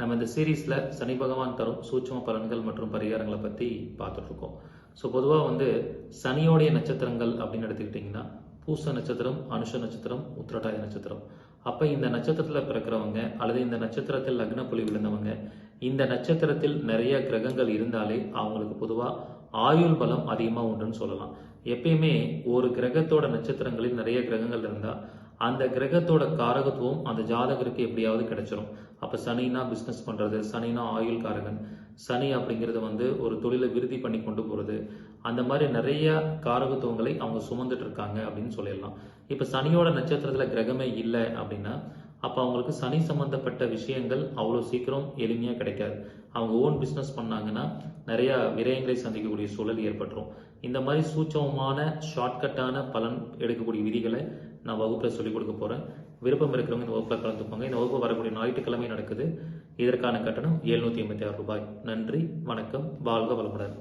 நம்ம இந்த சீரீஸில் சனி பகவான் தரும் சூட்சம பலன்கள் மற்றும் பரிகாரங்களை பற்றி பார்த்துட்டு இருக்கோம் ஸோ பொதுவாக வந்து சனியோடைய நட்சத்திரங்கள் அப்படின்னு எடுத்துக்கிட்டிங்கன்னா பூச நட்சத்திரம் அனுஷ நட்சத்திரம் உத்திரட்டாய நட்சத்திரம். அப்போ இந்த நட்சத்திரத்தில் பிறக்கிறவங்க அல்லது இந்த நட்சத்திரத்தில் லக்ன புலி விழுந்தவங்க இந்த நட்சத்திரத்தில் நிறைய கிரகங்கள் இருந்தாலே அவங்களுக்கு பொதுவாக ஆயுள் பலம் அதிகமாக உண்டுன்னு சொல்லலாம். எப்பயுமே ஒரு கிரகத்தோட நட்சத்திரங்களில் நிறைய கிரகங்கள் இருந்தால் அந்த கிரகத்தோட காரகத்துவம் அந்த ஜாதகருக்கு எப்படியாவது கிடைச்சிரும். அப்போ சனினா பிஸ்னஸ் பண்ணுறது சனினா ஆயுள் காரகன் சனி அப்படிங்கிறது வந்து ஒரு தொழிலை விருதி பண்ணி கொண்டு போகிறது அந்த மாதிரி நிறைய காரகத்துவங்களை அவங்க சுமந்துட்டு இருக்காங்க அப்படின்னு சொல்லிடலாம். இப்போ சனியோட நட்சத்திரத்தில் கிரகமே இல்லை அப்படின்னா அப்போ அவங்களுக்கு சனி சம்பந்தப்பட்ட விஷயங்கள் அவ்வளோ சீக்கிரம் எளிமையாக கிடைக்காது. அவங்க ஓன் பிஸ்னஸ் பண்ணாங்கன்னா நிறையா விரயங்களை சந்திக்கக்கூடிய சூழல் ஏற்பட்டுரும். இந்த மாதிரி சூட்சமமான ஷார்ட்கட்டான பலன் எடுக்கக்கூடிய விதிகளை நான் வகுப்பில் சொல்லிக் கொடுக்க போகிறேன் விருப்பம் இருக்கிறவங்க இந்த வகுப்பில் கலந்துப்பாங்க இந்த வகுப்பு வரக்கூடிய ஞாயிற்றுக்கிழமை நடக்குது. இதற்கான கட்டணம் எழுநூத்தி எண்பத்தி ஆறு ரூபாய். நன்றி வணக்கம் வாழ்க வளமுடன்.